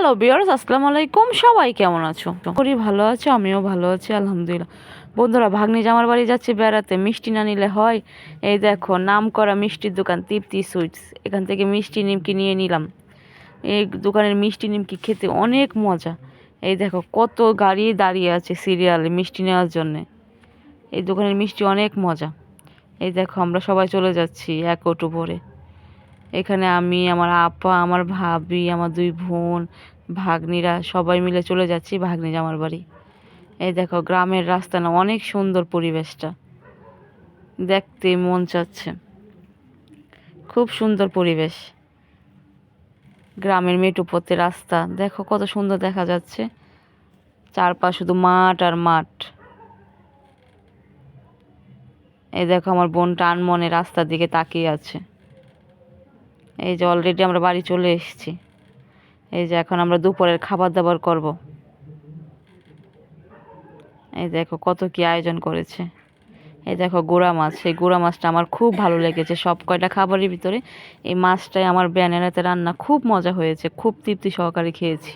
Hello বিয়ার্স আসসালামু আলাইকুম। সবাই কেমন আছো? করি ভালো আছো, আমিও ভালো আছি, আলহামদুলিল্লাহ। বন্ধুরা, ভাগ্নি জামার বাড়ি যাচ্ছে বেড়াতে, মিষ্টি না নিলে হয়? এই দেখো নাম করা মিষ্টির দোকান, তৃপ্তি সুইটস। এখান থেকে মিষ্টি নিমকি নিয়ে নিলাম। এই দোকানের মিষ্টি নিমকি খেতে অনেক মজা। এই দেখো, কত গাড়ি দাঁড়িয়ে আছে সিরিয়ালে মিষ্টি নেওয়ার জন্যে। এই দোকানের মিষ্টি অনেক মজা। এই দেখো, আমরা সবাই চলে যাচ্ছি এক অটো ভরে। এখানে আমি, আমার আপা, আমার ভাবি, আমার দুই বোন, ভাগ্নিরা সবাই মিলে চলে যাচ্ছি ভাগ্নি জামার বাড়ি। এই দেখো, গ্রামের রাস্তা না, অনেক সুন্দর পরিবেশটা। দেখতে মন চাচ্ছে। খুব সুন্দর পরিবেশ। গ্রামের মেটু পথে রাস্তা, দেখো কত সুন্দর দেখা যাচ্ছে। চারপাশ শুধু মাঠ আর মাঠ। এই দেখো, আমার বোনটা আনমনে রাস্তার দিকে তাকিয়ে আছে। এই যে অলরেডি আমরা বাড়ি চলে এসেছি। এই যে এখন আমরা দুপুরের খাবার দাবার করব। এই দেখো কত কি আয়োজন করেছে। এই দেখো গোড়া মাছ। সেই গোড়া মাছটা আমার খুব ভালো লেগেছে সব কয়টা খাবারের ভিতরে। এই মাছটাই আমার ব্যানেরাতে রান্না খুব মজা হয়েছে, খুব তৃপ্তি সহকারে খেয়েছি।